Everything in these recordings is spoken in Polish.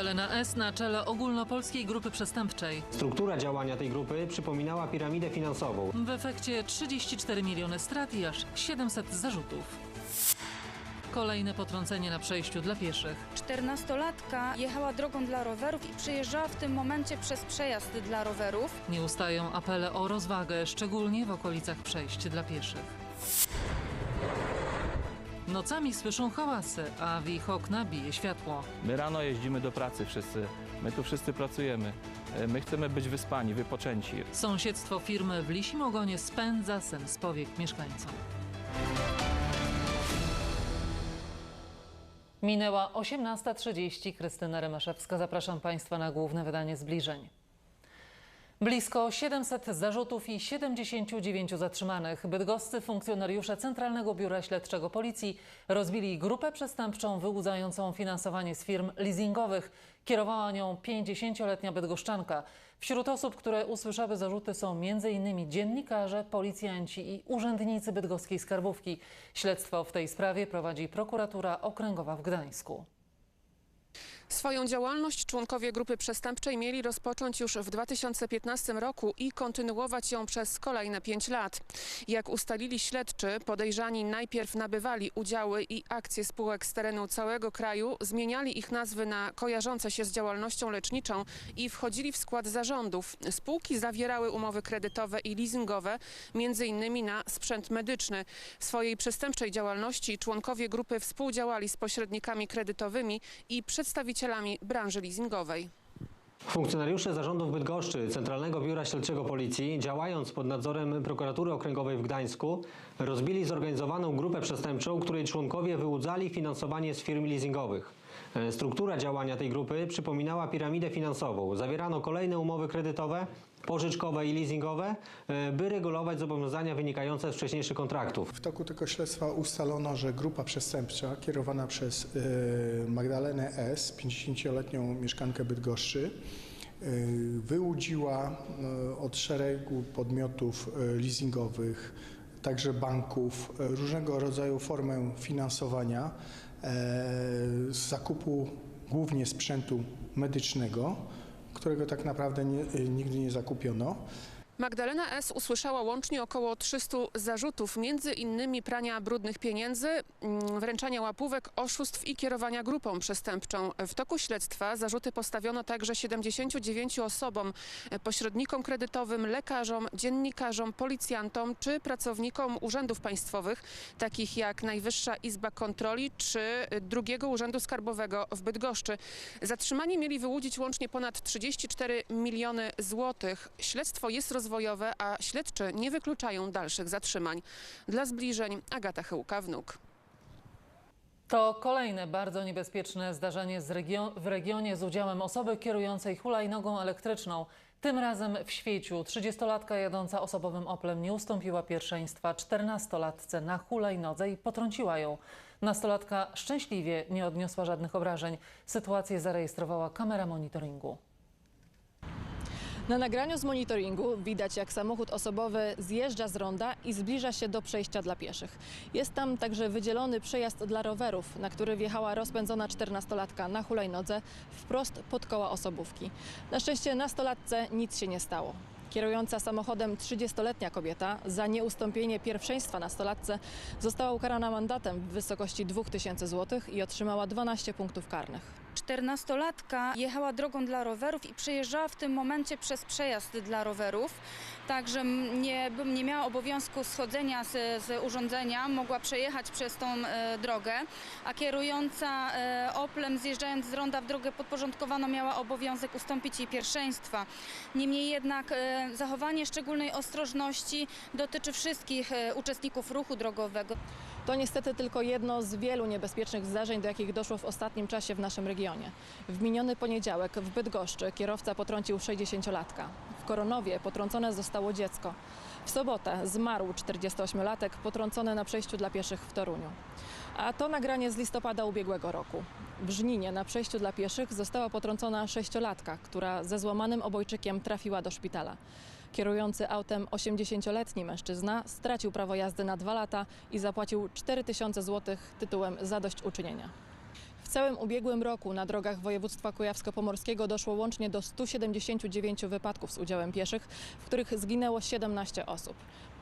Magdalena S. na czele ogólnopolskiej grupy przestępczej. Struktura działania tej grupy przypominała piramidę finansową. W efekcie 34 miliony strat i aż 700 zarzutów. Kolejne potrącenie na przejściu dla pieszych. Czternastolatka jechała drogą dla rowerów i przejeżdżała w tym momencie przez przejazd dla rowerów. Nie ustają apele o rozwagę, szczególnie w okolicach przejść dla pieszych. Nocami słyszą hałasy, a w ich okna bije światło. My rano jeździmy do pracy wszyscy. My tu wszyscy pracujemy. E, My chcemy być wyspani, wypoczęci. Sąsiedztwo firmy w Lisim Ogonie spędza sen z powiek mieszkańcom. Minęła 18.30. Krystyna Remaszewska. Zapraszam Państwa na główne wydanie zbliżeń. Blisko 700 zarzutów i 79 zatrzymanych. Bydgoscy funkcjonariusze Centralnego Biura Śledczego Policji rozbili grupę przestępczą wyłudzającą finansowanie z firm leasingowych. Kierowała nią 50-letnia bydgoszczanka. Wśród osób, które usłyszały zarzuty są m.in. dziennikarze, policjanci i urzędnicy bydgoskiej skarbówki. Śledztwo w tej sprawie prowadzi prokuratura okręgowa w Gdańsku. Swoją działalność członkowie grupy przestępczej mieli rozpocząć już w 2015 roku i kontynuować ją przez kolejne pięć lat. Jak ustalili śledczy, podejrzani najpierw nabywali udziały i akcje spółek z terenu całego kraju, zmieniali ich nazwy na kojarzące się z działalnością leczniczą i wchodzili w skład zarządów. Spółki zawierały umowy kredytowe i leasingowe, innymi na sprzęt medyczny. W swojej przestępczej działalności członkowie grupy współdziałali z pośrednikami kredytowymi i przedstawicielami branży leasingowej. Funkcjonariusze zarządów Bydgoszczy Centralnego Biura Śledczego Policji, działając pod nadzorem prokuratury okręgowej w Gdańsku, rozbili zorganizowaną grupę przestępczą, której członkowie wyłudzali finansowanie z firm leasingowych. E, Struktura działania tej grupy przypominała piramidę finansową. Zawierano kolejne umowy kredytowe, pożyczkowe i leasingowe, e, by regulować zobowiązania wynikające z wcześniejszych kontraktów. W toku tego śledztwa ustalono, że grupa przestępcza kierowana przez y, Magdalenę S., 50-letnią mieszkankę Bydgoszczy, y, wyłudziła od szeregu podmiotów leasingowych, także banków, różnego rodzaju formę finansowania z zakupu głównie sprzętu medycznego, którego tak naprawdę nie, y, nigdy nie zakupiono. Magdalena S. usłyszała łącznie około 300 zarzutów, między innymi prania brudnych pieniędzy, mm, wręczania łapówek, oszustw i kierowania grupą przestępczą. W toku śledztwa zarzuty postawiono także 79 osobom, e, pośrednikom kredytowym, lekarzom, dziennikarzom, policjantom czy pracownikom urzędów państwowych, takich jak Najwyższa Izba Kontroli czy e, drugiego Urzędu Skarbowego w Bydgoszczy. Zatrzymani mieli wyłudzić łącznie ponad 34 miliony złotych. Śledztwo jest rozwojowe, a śledczy nie wykluczają dalszych zatrzymań. Dla zbliżeń Agata Chyłka-Wnuk. To kolejne bardzo niebezpieczne zdarzenie z regio- w regionie z udziałem osoby kierującej hulajnogą elektryczną. Tym razem w Świeciu 30-latka jadąca osobowym Oplem nie ustąpiła pierwszeństwa 14-latce na hulajnodze i potrąciła ją. Nastolatka szczęśliwie nie odniosła żadnych obrażeń. Sytuację zarejestrowała kamera monitoringu. Na nagraniu z monitoringu widać, jak samochód osobowy zjeżdża z ronda i zbliża się do przejścia dla pieszych. Jest tam także wydzielony przejazd dla rowerów, na który wjechała rozpędzona 14-latka na hulajnodze wprost pod koła osobówki. Na szczęście nastolatce nic się nie stało. Kierująca samochodem 30-letnia kobieta za nieustąpienie pierwszeństwa nastolatce została ukarana mandatem w wysokości 2000 zł i otrzymała 12 punktów karnych. Czternastolatka jechała drogą dla rowerów i przejeżdżała w tym momencie przez przejazd dla rowerów. Także nie, bym nie miała obowiązku schodzenia z, z urządzenia, mogła przejechać przez tą e, drogę, a kierująca e, Oplem zjeżdżając z ronda w drogę podporządkowaną miała obowiązek ustąpić jej pierwszeństwa. Niemniej jednak e, zachowanie szczególnej ostrożności dotyczy wszystkich e, uczestników ruchu drogowego. To niestety tylko jedno z wielu niebezpiecznych zdarzeń, do jakich doszło w ostatnim czasie w naszym regionie. W miniony poniedziałek w Bydgoszczy kierowca potrącił 60-latka. Koronowie potrącone zostało dziecko. W sobotę zmarł 48-latek potrącony na przejściu dla pieszych w Toruniu. A to nagranie z listopada ubiegłego roku. W Żninie na przejściu dla pieszych została potrącona sześciolatka, która ze złamanym obojczykiem trafiła do szpitala. Kierujący autem 80-letni mężczyzna stracił prawo jazdy na dwa lata i zapłacił 4000 zł tytułem zadośćuczynienia. Całym ubiegłym roku na drogach województwa kujawsko-pomorskiego doszło łącznie do 179 wypadków z udziałem pieszych, w których zginęło 17 osób.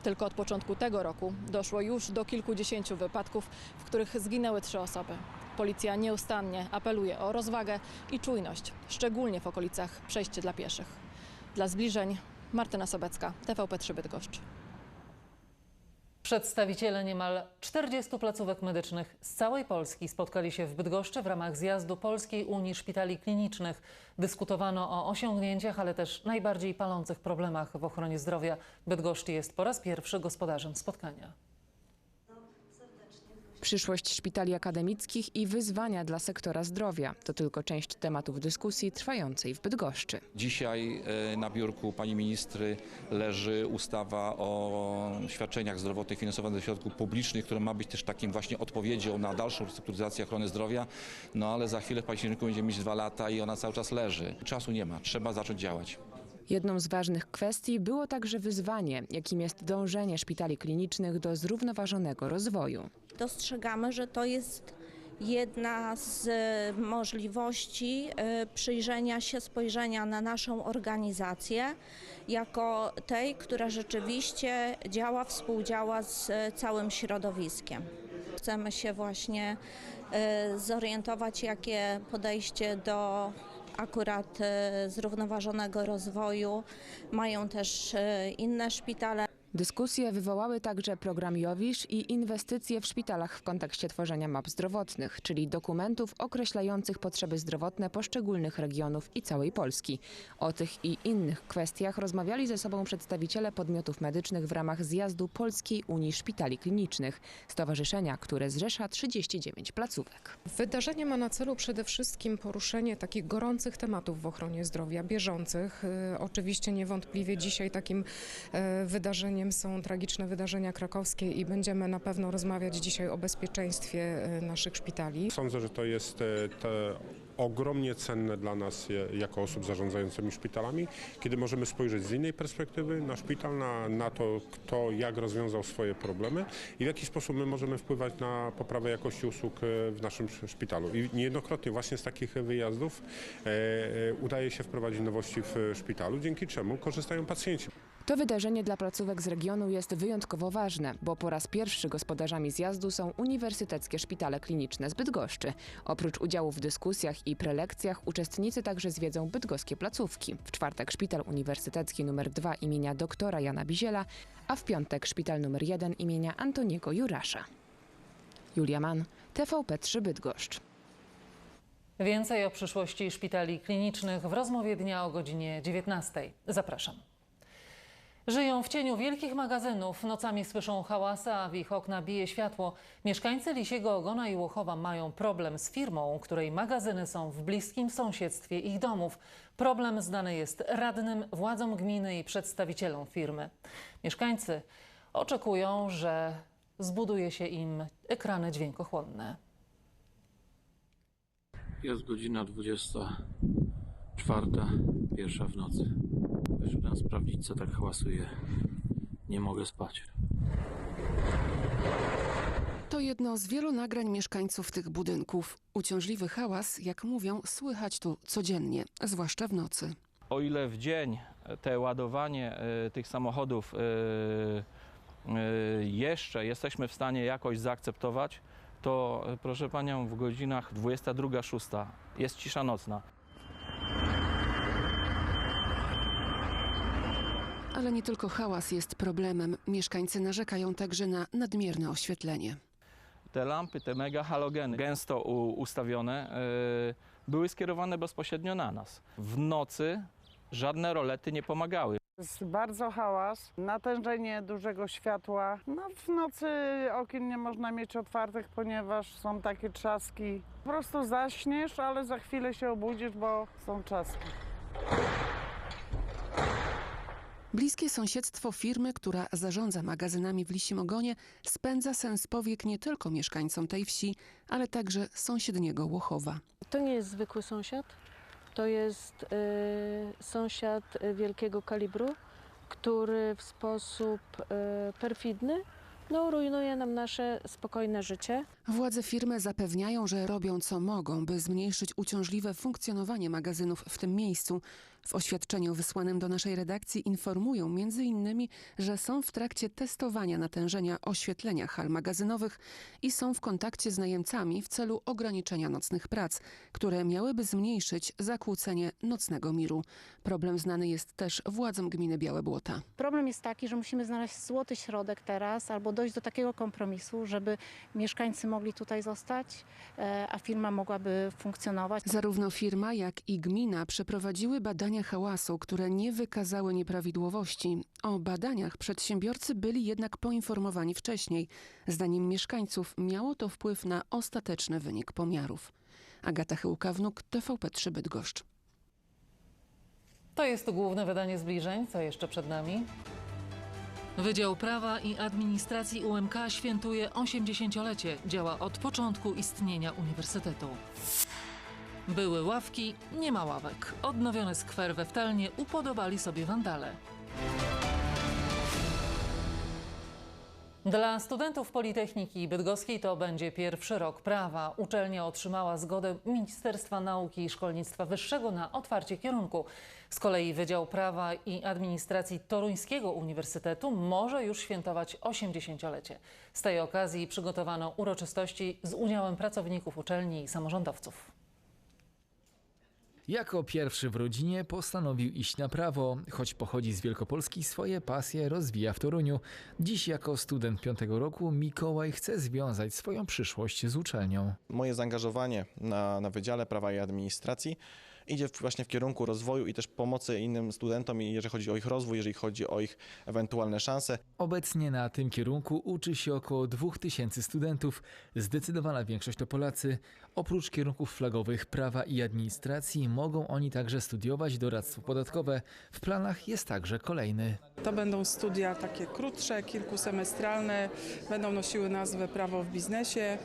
Tylko od początku tego roku doszło już do kilkudziesięciu wypadków, w których zginęły trzy osoby. Policja nieustannie apeluje o rozwagę i czujność, szczególnie w okolicach przejść dla pieszych. Dla zbliżeń Martyna Sobecka, TVP3 Bydgoszcz. Przedstawiciele niemal 40 placówek medycznych z całej Polski spotkali się w Bydgoszczy w ramach zjazdu Polskiej Unii Szpitali Klinicznych. Dyskutowano o osiągnięciach, ale też najbardziej palących problemach w ochronie zdrowia. Bydgoszcz jest po raz pierwszy gospodarzem spotkania. Przyszłość szpitali akademickich i wyzwania dla sektora zdrowia to tylko część tematów dyskusji trwającej w Bydgoszczy. Dzisiaj e, na biurku pani ministry leży ustawa o świadczeniach zdrowotnych finansowanych ze środków publicznych, która ma być też takim właśnie odpowiedzią na dalszą restrukturyzację ochrony zdrowia. No ale za chwilę w październiku będziemy mieć dwa lata i ona cały czas leży. Czasu nie ma, trzeba zacząć działać. Jedną z ważnych kwestii było także wyzwanie, jakim jest dążenie szpitali klinicznych do zrównoważonego rozwoju. dostrzegamy, że to jest jedna z e, możliwości e, przyjrzenia się, spojrzenia na naszą organizację jako tej, która rzeczywiście działa, współdziała z e, całym środowiskiem. Chcemy się właśnie zorientować, jakie podejście do akurat e, zrównoważonego rozwoju mają też e, inne szpitale. Dyskusje wywołały także program Jowisz i inwestycje w szpitalach w kontekście tworzenia map zdrowotnych, czyli dokumentów określających potrzeby zdrowotne poszczególnych regionów i całej Polski. O tych i innych kwestiach rozmawiali ze sobą przedstawiciele podmiotów medycznych w ramach zjazdu Polskiej Unii Szpitali Klinicznych, stowarzyszenia, które zrzesza 39 placówek. Wydarzenie ma na celu przede wszystkim poruszenie takich gorących tematów w ochronie zdrowia, bieżących. Y, Oczywiście niewątpliwie dzisiaj takim e, wydarzeniem są tragiczne wydarzenia krakowskie i będziemy na pewno rozmawiać dzisiaj o bezpieczeństwie e, naszych szpitali. Sądzę, że to jest te ogromnie cenne dla nas jako osób zarządzającymi szpitalami, kiedy możemy spojrzeć z innej perspektywy na szpital, na, na to, kto jak rozwiązał swoje problemy i w jaki sposób my możemy wpływać na poprawę jakości usług e, w naszym sz- szpitalu. I niejednokrotnie właśnie z takich wyjazdów e, e, udaje się wprowadzić nowości w szpitalu, dzięki czemu korzystają pacjenci. To wydarzenie dla placówek z regionu jest wyjątkowo ważne, bo po raz pierwszy gospodarzami zjazdu są uniwersyteckie szpitale kliniczne z Bydgoszczy. Oprócz udziału w dyskusjach i prelekcjach uczestnicy także zwiedzą bydgoskie placówki. W czwartek szpital uniwersytecki nr 2 imienia doktora Jana Biziela, a w piątek szpital nr 1 imienia Antoniego Jurasza. Julia Mann, TVP3 Bydgoszcz. Więcej o przyszłości szpitali klinicznych w rozmowie dnia o godzinie 19. Zapraszam. Żyją w cieniu wielkich magazynów, nocami słyszą hałasy, a w ich okna bije światło. Mieszkańcy Lisiego Ogona i Łochowa mają problem z firmą, której magazyny są w bliskim sąsiedztwie ich domów. Problem znany jest radnym, władzom gminy i przedstawicielom firmy. Mieszkańcy oczekują, że zbuduje się im ekrany dźwiękochłonne. Jest godzina 24, pierwsza w nocy. Wyszedłem sprawdzić, co tak hałasuje. Nie mogę spać. To jedno z wielu nagrań mieszkańców tych budynków. Uciążliwy hałas, jak mówią, słychać tu codziennie, zwłaszcza w nocy. O ile w dzień te ładowanie e, tych samochodów e, e, jeszcze jesteśmy w stanie jakoś zaakceptować, to proszę panią w godzinach 22-6 jest cisza nocna. Ale nie tylko hałas jest problemem. Mieszkańcy narzekają także na nadmierne oświetlenie. Te lampy, te mega halogeny gęsto ustawione, e, były skierowane bezpośrednio na nas. W nocy żadne rolety nie pomagały. Jest bardzo hałas, natężenie dużego światła. No, w nocy okien nie można mieć otwartych, ponieważ są takie trzaski. Po prostu zaśniesz, ale za chwilę się obudzisz, bo są trzaski. Bliskie sąsiedztwo firmy, która zarządza magazynami w Lisim Ogonie, spędza sens powiek nie tylko mieszkańcom tej wsi, ale także sąsiedniego Łochowa. To nie jest zwykły sąsiad. To jest y, sąsiad wielkiego kalibru, który w sposób y, perfidny no, rujnuje nam nasze spokojne życie. Władze firmy zapewniają, że robią co mogą, by zmniejszyć uciążliwe funkcjonowanie magazynów w tym miejscu. W oświadczeniu wysłanym do naszej redakcji informują m.in., że są w trakcie testowania natężenia oświetlenia hal magazynowych i są w kontakcie z najemcami w celu ograniczenia nocnych prac, które miałyby zmniejszyć zakłócenie nocnego miru. Problem znany jest też władzom gminy Białe Błota. Problem jest taki, że musimy znaleźć złoty środek teraz albo dojść do takiego kompromisu, żeby mieszkańcy mogli tutaj zostać, e, a firma mogłaby funkcjonować. Zarówno firma, jak i gmina przeprowadziły badania hałasu, które nie wykazały nieprawidłowości. O badaniach przedsiębiorcy byli jednak poinformowani wcześniej. Zdaniem mieszkańców miało to wpływ na ostateczny wynik pomiarów. Agata Chyłka-Wnuk, TVP3 Bydgoszcz. To jest główne wydanie zbliżeń. Co jeszcze przed nami? Wydział Prawa i Administracji UMK świętuje 80-lecie. Działa od początku istnienia uniwersytetu. Były ławki, nie ma ławek. Odnowiony skwer we Wtelnie upodobali sobie wandale. Dla studentów Politechniki Bydgoskiej to będzie pierwszy rok prawa. Uczelnia otrzymała zgodę Ministerstwa Nauki i Szkolnictwa Wyższego na otwarcie kierunku. Z kolei Wydział Prawa i Administracji Toruńskiego Uniwersytetu może już świętować 80-lecie. Z tej okazji przygotowano uroczystości z udziałem pracowników uczelni i samorządowców. Jako pierwszy w rodzinie postanowił iść na prawo. Choć pochodzi z Wielkopolski, swoje pasje rozwija w Toruniu. Dziś jako student piątego roku Mikołaj chce związać swoją przyszłość z uczelnią. Moje zaangażowanie na, na Wydziale Prawa i Administracji idzie właśnie w kierunku rozwoju i też pomocy innym studentom, jeżeli chodzi o ich rozwój, jeżeli chodzi o ich ewentualne szanse. Obecnie na tym kierunku uczy się około 2000 studentów. Zdecydowana większość to Polacy. Oprócz kierunków flagowych prawa i administracji mogą oni także studiować doradztwo podatkowe. W planach jest także kolejny. To będą studia takie krótsze, kilkusemestralne, będą nosiły nazwę Prawo w biznesie.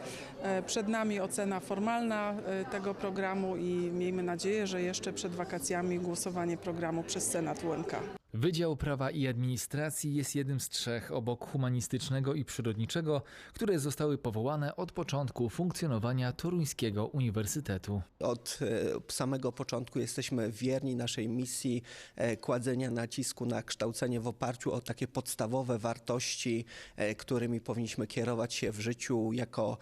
E, Przed nami ocena formalna e, tego programu i miejmy nadzieję, że jeszcze przed wakacjami głosowanie programu przez Senat UMK. Wydział Prawa i Administracji jest jednym z trzech obok humanistycznego i przyrodniczego, które zostały powołane od początku funkcjonowania Toruńskiego Uniwersytetu. Od e, samego początku jesteśmy wierni naszej misji e, kładzenia nacisku na kształcenie w oparciu o takie podstawowe wartości, e, którymi powinniśmy kierować się w życiu jako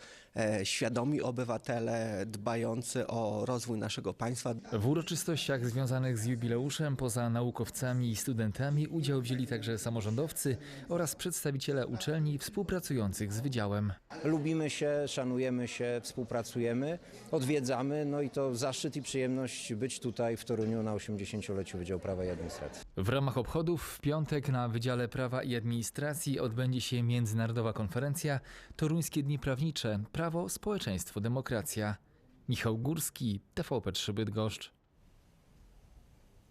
świadomi obywatele dbający o rozwój naszego państwa. W uroczystościach związanych z jubileuszem poza naukowcami i studentami udział wzięli także samorządowcy oraz przedstawiciele uczelni współpracujących z wydziałem. Lubimy się, szanujemy się, współpracujemy, odwiedzamy, no i to zaszczyt i przyjemność być tutaj w Toruniu na 80-leciu Wydziału Prawa i Administracji. W ramach obchodów w piątek na Wydziale Prawa i Administracji odbędzie się międzynarodowa konferencja Toruńskie Dni Prawnicze Prawo, Społeczeństwo, Demokracja. Michał Górski, TVP3 Bydgoszcz.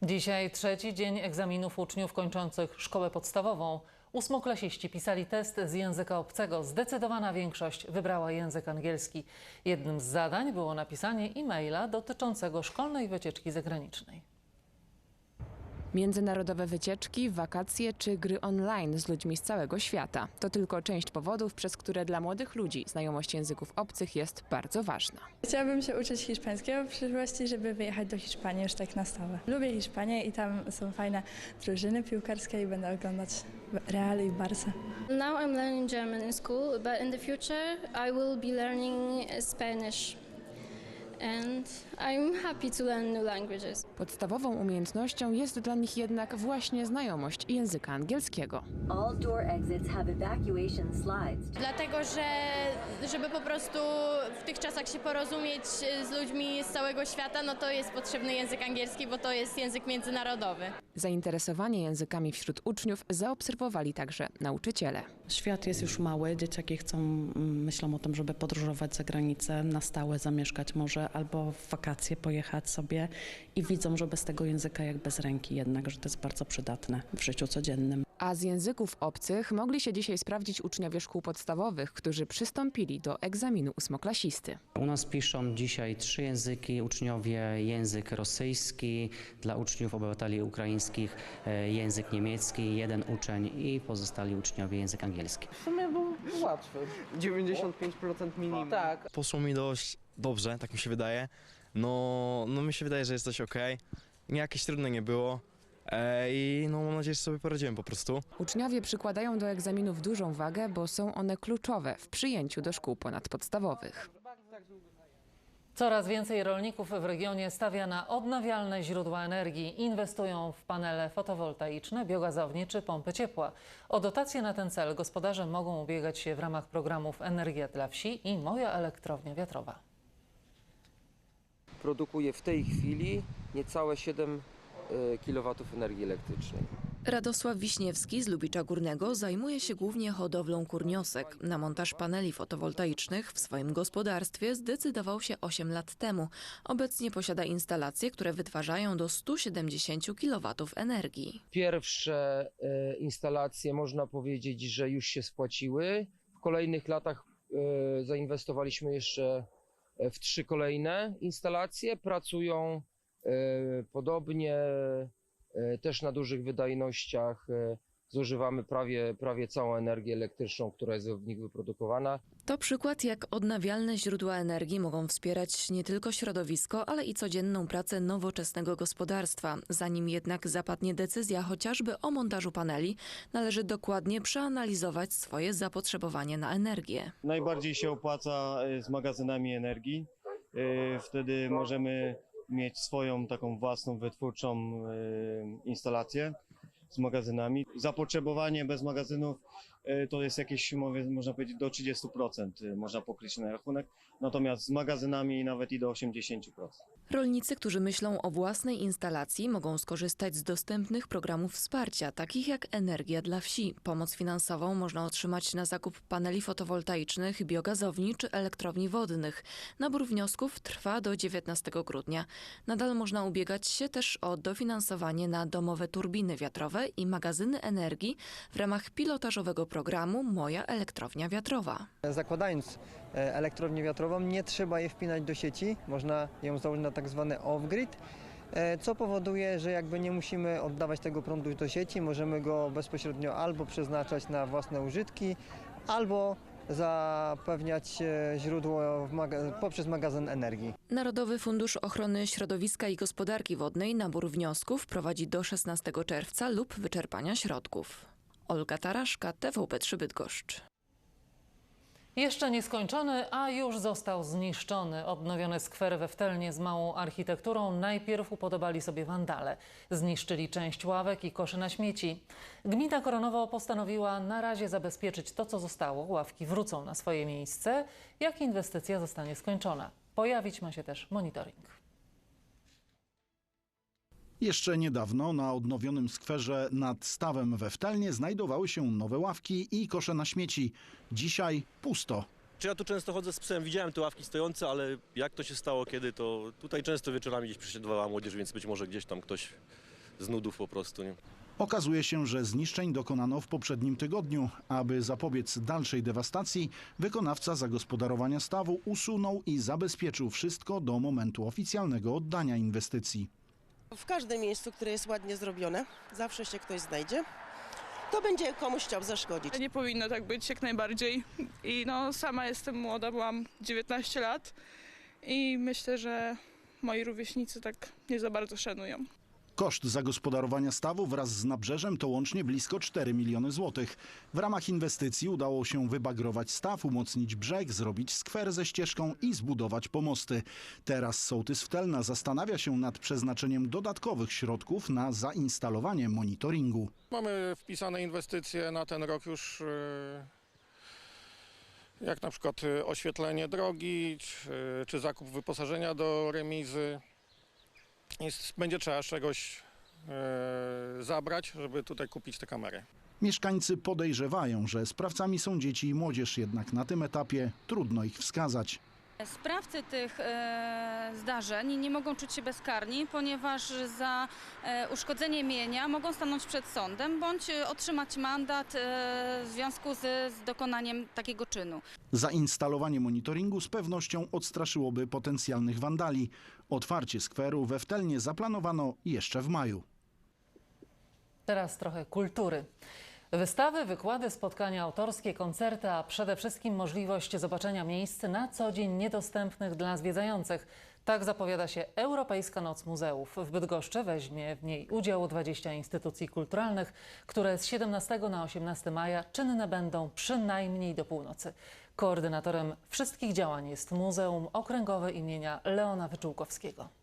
Dzisiaj trzeci dzień egzaminów uczniów kończących szkołę podstawową. Ósmoklasiści pisali test z języka obcego. Zdecydowana większość wybrała język angielski. Jednym z zadań było napisanie e-maila dotyczącego szkolnej wycieczki zagranicznej. Międzynarodowe wycieczki, wakacje czy gry online z ludźmi z całego świata. To tylko część powodów, przez które dla młodych ludzi znajomość języków obcych jest bardzo ważna. Chciałabym się uczyć hiszpańskiego w przyszłości, żeby wyjechać do Hiszpanii już tak na stałe. Lubię Hiszpanię i tam są fajne drużyny piłkarskie i będę oglądać Real i Barca. Now I'm learning German in school, but in the future I will be learning Spanish. And I'm happy to learn new languages. Podstawową umiejętnością jest dla nich jednak właśnie znajomość języka angielskiego. All door exits have evacuation slides. Dlatego, że żeby po prostu w tych czasach się porozumieć z ludźmi z całego świata, no to jest potrzebny język angielski, bo to jest język międzynarodowy. Zainteresowanie językami wśród uczniów zaobserwowali także nauczyciele. Świat jest już mały, dzieciaki chcą, mm, myślą o tym, żeby podróżować za granicę, na stałe zamieszkać może albo w wakacje pojechać sobie i widzą, że bez tego języka jak bez ręki jednak, że to jest bardzo przydatne w życiu codziennym. A z języków obcych mogli się dzisiaj sprawdzić uczniowie szkół podstawowych, którzy przystąpili do egzaminu ósmoklasisty. U nas piszą dzisiaj trzy języki uczniowie, język rosyjski, dla uczniów obywateli ukraińskich e, język niemiecki, jeden uczeń i pozostali uczniowie język angielski. W sumie był Łatwy. 95% minimum. Tak. Poszło mi dość dobrze, tak mi się wydaje. No, no mi się wydaje, że jest coś ok. Nie jakieś trudne nie było. E, I no mam nadzieję, że sobie poradziłem po prostu. Uczniowie przykładają do egzaminów dużą wagę, bo są one kluczowe w przyjęciu do szkół ponadpodstawowych. Coraz więcej rolników w regionie stawia na odnawialne źródła energii. Inwestują w panele fotowoltaiczne, biogazownie czy pompy ciepła. O dotacje na ten cel gospodarze mogą ubiegać się w ramach programów Energia dla Wsi i Moja Elektrownia Wiatrowa. Produkuje w tej chwili niecałe 7 kW energii elektrycznej. Radosław Wiśniewski z Lubicza Górnego zajmuje się głównie hodowlą kurniosek. Na montaż paneli fotowoltaicznych w swoim gospodarstwie zdecydował się 8 lat temu. Obecnie posiada instalacje, które wytwarzają do 170 kW energii. Pierwsze e, instalacje można powiedzieć, że już się spłaciły. W kolejnych latach e, zainwestowaliśmy jeszcze w trzy kolejne instalacje. Pracują e, podobnie e, też na dużych wydajnościach. E, Zużywamy prawie, prawie całą energię elektryczną, która jest w nich wyprodukowana. To przykład, jak odnawialne źródła energii mogą wspierać nie tylko środowisko, ale i codzienną pracę nowoczesnego gospodarstwa. Zanim jednak zapadnie decyzja chociażby o montażu paneli, należy dokładnie przeanalizować swoje zapotrzebowanie na energię. Najbardziej się opłaca y, z magazynami energii. Y, Wtedy możemy mieć swoją taką własną wytwórczą y, instalację z magazynami. Zapotrzebowanie bez magazynów to jest jakieś, można powiedzieć, do 30% y, można pokryć na rachunek, natomiast z magazynami nawet i do 80%. Rolnicy, którzy myślą o własnej instalacji, mogą skorzystać z dostępnych programów wsparcia, takich jak Energia dla Wsi. Pomoc finansową można otrzymać na zakup paneli fotowoltaicznych, biogazowni czy elektrowni wodnych. Nabór wniosków trwa do 19 grudnia. Nadal można ubiegać się też o dofinansowanie na domowe turbiny wiatrowe i magazyny energii w ramach pilotażowego programu Moja Elektrownia Wiatrowa. Zakładając e, elektrownię wiatrową, nie trzeba jej wpinać do sieci, można ją założyć na tak zwany off-grid, e, co powoduje, że jakby nie musimy oddawać tego prądu do sieci, możemy go bezpośrednio albo przeznaczać na własne użytki, albo zapewniać e, źródło maga- poprzez magazyn energii. Narodowy Fundusz Ochrony Środowiska i Gospodarki Wodnej nabór wniosków prowadzi do 16 czerwca lub wyczerpania środków. Olga Taraszka, TVP3 Bydgoszcz. Jeszcze nieskończony, a już został zniszczony. Odnowiony skwer we Wtelnie z małą architekturą najpierw upodobali sobie wandale. Zniszczyli część ławek i koszy na śmieci. Gmina Koronowo postanowiła na razie zabezpieczyć to, co zostało. Ławki wrócą na swoje miejsce, jak inwestycja zostanie skończona. Pojawić ma się też monitoring. Jeszcze niedawno na odnowionym skwerze nad stawem we Wtelnie znajdowały się nowe ławki i kosze na śmieci. Dzisiaj pusto. Czy ja tu często chodzę z psem, widziałem te ławki stojące, ale jak to się stało, kiedy to... Tutaj często wieczorami gdzieś przesiadywała młodzież, więc być może gdzieś tam ktoś z nudów po prostu, nie? Okazuje się, że zniszczeń dokonano w poprzednim tygodniu. Aby zapobiec dalszej dewastacji, wykonawca zagospodarowania stawu usunął i zabezpieczył wszystko do momentu oficjalnego oddania inwestycji. W każdym miejscu, które jest ładnie zrobione, zawsze się ktoś znajdzie. To będzie komuś chciał zaszkodzić. Nie powinno tak być jak najbardziej. I no sama jestem młoda, mam 19 lat i myślę, że moi rówieśnicy tak nie za bardzo szanują. Koszt zagospodarowania stawu wraz z nabrzeżem to łącznie blisko 4 miliony złotych. W ramach inwestycji udało się wybagrować staw, umocnić brzeg, zrobić skwer ze ścieżką i zbudować pomosty. Teraz sołtys Wtelna zastanawia się nad przeznaczeniem dodatkowych środków na zainstalowanie monitoringu. Mamy wpisane inwestycje na ten rok już, e, jak na przykład e, oświetlenie drogi, czy, czy zakup wyposażenia do remizy. Jest, będzie trzeba czegoś e, zabrać, żeby tutaj kupić te kamery. Mieszkańcy podejrzewają, że sprawcami są dzieci i młodzież, jednak na tym etapie trudno ich wskazać. Sprawcy tych e, zdarzeń nie mogą czuć się bezkarni, ponieważ za e, uszkodzenie mienia mogą stanąć przed sądem bądź otrzymać mandat e, w związku z, z dokonaniem takiego czynu. Zainstalowanie monitoringu z pewnością odstraszyłoby potencjalnych wandali. Otwarcie skweru we Wtelnie zaplanowano jeszcze w maju. Teraz trochę kultury. Wystawy, wykłady, spotkania autorskie, koncerty, a przede wszystkim możliwość zobaczenia miejsc na co dzień niedostępnych dla zwiedzających. Tak zapowiada się Europejska Noc Muzeów. W Bydgoszczy weźmie w niej udział 20 instytucji kulturalnych, które z 17 na 18 maja czynne będą przynajmniej do północy. Koordynatorem wszystkich działań jest Muzeum Okręgowe imienia Leona Wyczółkowskiego.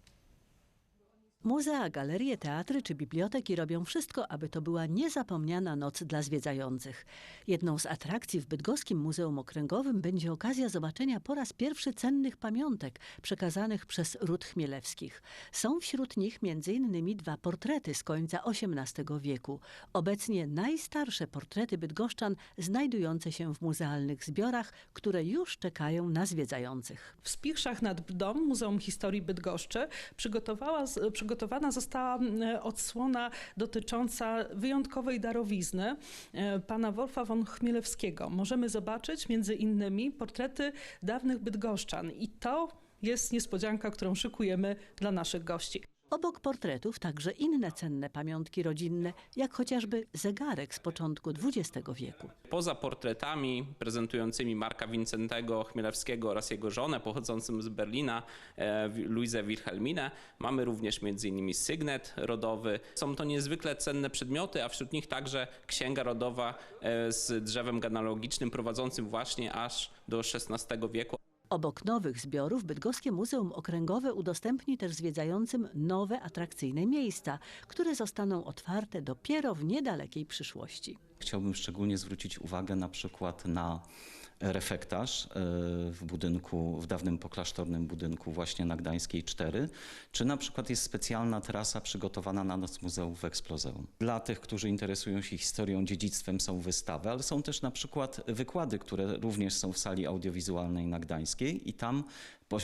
Muzea, galerie, teatry czy biblioteki robią wszystko, aby to była niezapomniana noc dla zwiedzających. Jedną z atrakcji w Bydgoskim Muzeum Okręgowym będzie okazja zobaczenia po raz pierwszy cennych pamiątek przekazanych przez ród Chmielewskich. Są wśród nich m.in. dwa portrety z końca XVIII wieku. Obecnie najstarsze portrety bydgoszczan znajdujące się w muzealnych zbiorach, które już czekają na zwiedzających. W Spichrzach nad Brdą Muzeum Historii Bydgoszczy przygotowała, przygotowana została odsłona dotycząca wyjątkowej darowizny e, pana Wolfa von Chmielewskiego. Możemy zobaczyć między innymi portrety dawnych bydgoszczan i to jest niespodzianka, którą szykujemy dla naszych gości. Obok portretów także inne cenne pamiątki rodzinne, jak chociażby zegarek z początku XX wieku. Poza portretami prezentującymi Marka Wincentego Chmielewskiego oraz jego żonę pochodzącym z Berlina, e, Luizę Wilhelminę, mamy również m.in. sygnet rodowy. Są to niezwykle cenne przedmioty, a wśród nich także księga rodowa e, z drzewem genealogicznym prowadzącym właśnie aż do XVI wieku. Obok nowych zbiorów Bydgoskie Muzeum Okręgowe udostępni też zwiedzającym nowe atrakcyjne miejsca, które zostaną otwarte dopiero w niedalekiej przyszłości. Chciałbym szczególnie zwrócić uwagę na przykład na refektarz e, w budynku, w dawnym poklasztornym budynku właśnie na Gdańskiej 4, czy na przykład jest specjalna trasa przygotowana na Noc Muzeów w Eksplozeum. Dla tych, którzy interesują się historią, dziedzictwem są wystawy, ale są też na przykład wykłady, które również są w sali audiowizualnej na Gdańskiej i tam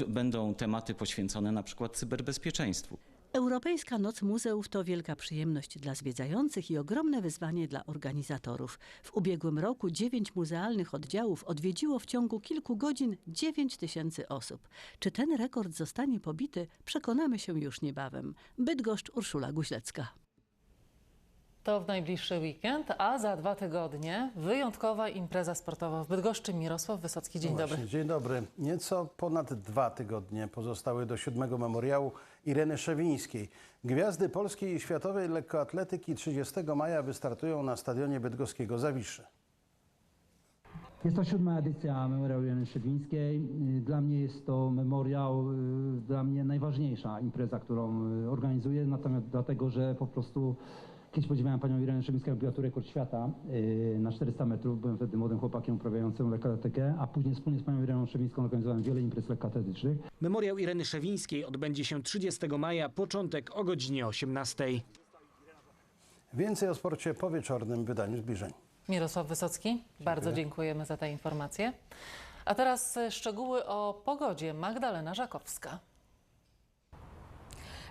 będą tematy poświęcone na przykład cyberbezpieczeństwu. Europejska Noc Muzeów to wielka przyjemność dla zwiedzających i ogromne wyzwanie dla organizatorów. W ubiegłym roku dziewięć muzealnych oddziałów odwiedziło w ciągu kilku godzin 9 tysięcy osób. Czy ten rekord zostanie pobity, przekonamy się już niebawem. Bydgoszcz, Urszula Guźlecka. To w najbliższy weekend, a za dwa tygodnie wyjątkowa impreza sportowa w Bydgoszczy. Mirosław Wysocki, dzień No dobry. Właśnie, dzień dobry. Nieco ponad dwa tygodnie pozostały do siódmego memoriału Ireny Szewińskiej. Gwiazdy polskiej i światowej lekkoatletyki 30 maja wystartują na stadionie bydgoskiego Zawiszy. Jest to siódma edycja Memoriału Ireny Szydwińskiej. Dla mnie jest to memoriał, y, dla mnie najważniejsza impreza, którą y, organizuję, natomiast dlatego, że po prostu kiedyś podziwiałem panią Irenę Szymińską, robiła tu rekord świata y, na 400 metrów. Byłem wtedy młodym chłopakiem uprawiającym lekkoatletykę, a później wspólnie z panią Ireną Szymińską organizowałem wiele imprez lekkoatletycznych. Memoriał Ireny Szewińskiej odbędzie się 30 maja, początek o godzinie 18. Więcej o sporcie po wieczornym wydaniu zbliżeń. Mirosław Wysocki, bardzo dziękujemy za te informacje. A teraz e, szczegóły o pogodzie. Magdalena Żakowska.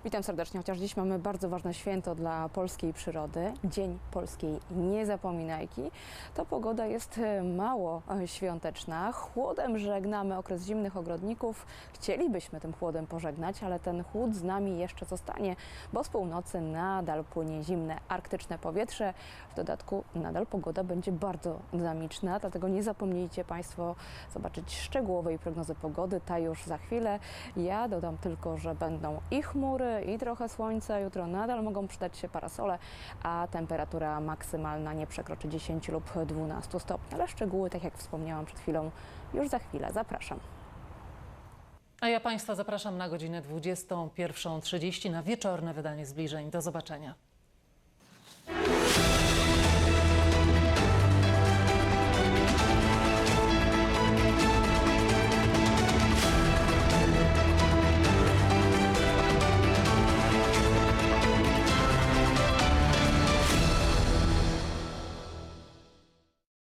Witam serdecznie, chociaż dziś mamy bardzo ważne święto dla polskiej przyrody, Dzień Polskiej Niezapominajki. Ta pogoda jest e, mało e, świąteczna. Chłodem żegnamy okres zimnych ogrodników. Chcielibyśmy tym chłodem pożegnać, ale ten chłód z nami jeszcze zostanie, bo z północy nadal płynie zimne arktyczne powietrze. W dodatku nadal pogoda będzie bardzo dynamiczna, dlatego nie zapomnijcie Państwo zobaczyć szczegółowej prognozy pogody, ta już za chwilę. Ja dodam tylko, że będą i chmury, i trochę słońca. Jutro nadal mogą przydać się parasole, a temperatura maksymalna nie przekroczy 10 lub 12 stopni. Ale szczegóły, tak jak wspomniałam przed chwilą, już za chwilę. Zapraszam. A ja Państwa zapraszam na godzinę 21.30 na wieczorne wydanie zbliżeń. Do zobaczenia.